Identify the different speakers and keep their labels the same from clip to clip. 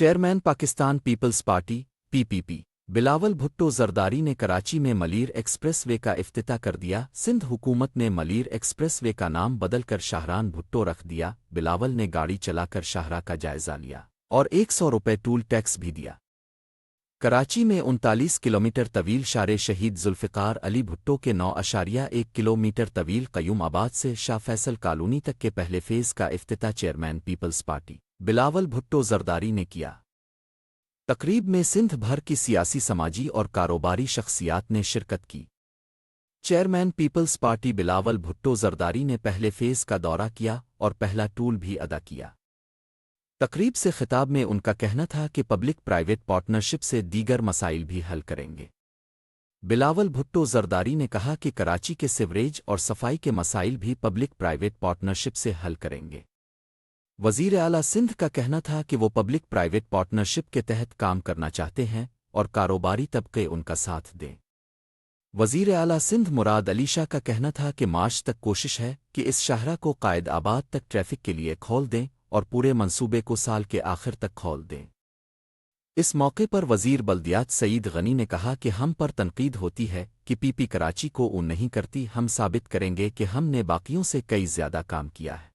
Speaker 1: Chairman Pakistan peoples party, PPP, Bilawal Bhutto Zardari ने कराची में Malir expressway का इफ्तिता कर दिया, सिंध हुकूमत ने मलीर एक्सप्रेसवे का नाम बदलकर शाहरान भुट्टो रख दिया, बिलावल ने गाड़ी चलाकर शाहरा का जायजा लिया, और एक सौ रुपये टूल टैक्स भी दिया। कराची में उनतालीस किलोमीटर तवील शारे शहीद जुल्फ़िकार अली भुट्टो के नौ अशारिया एक किलोमीटर तवील कयूम आबाद से शाह फैसल कॉलोनी तक के पहले फ़ेज़ का इफ्तिता chairman peoples party. Bilawal Bhutto Zardari ने किया। तकरीब में सिंध भर की सियासी समाजी और कारोबारी शख्सियात ने शिरकत की। Chairman peoples party Bilawal Bhutto Zardari ने पहले फ़ेज़ का दौरा किया और पहला टूल भी अदा किया। तकरीब से खिताब में उनका कहना था कि पब्लिक प्राइवेट पार्टनरशिप से दीगर मसाइल भी हल करेंगे। बिलावल भुट्टो जरदारी ने कहा कि कराची के सिवरेज और सफ़ाई के मसाइल भी पब्लिक प्राइवेट पार्टनरशिप से हल करेंगे। वज़ीर आला सिंध का कहना था कि वो पब्लिक प्राइवेट पार्टनरशिप के तहत काम करना चाहते हैं और कारोबारी तबके उनका साथ दें। वज़ीर आला सिंध मुराद अली शाह का कहना था कि मार्च तक कोशिश है कि इस शाहरा को कायद आबाद तक ट्रैफ़िक के लिए खोल दें और पूरे मंसूबे को साल के आखिर तक खोल दें। इस मौके पर वज़ीर बल्दियात सईद गनी ने कहा कि हम पर तनकीद होती है कि पीपी कराची को ऊन नहीं करती, हम साबित करेंगे कि हमने बाकियों से कई ज़्यादा काम किया है।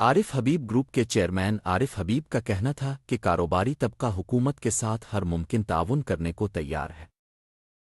Speaker 1: आरिफ हबीब ग्रुप के चेयरमैन आरिफ हबीब का कहना था कि कारोबारी तबका हुकूमत के साथ हर मुमकिन ताउन करने को तैयार है।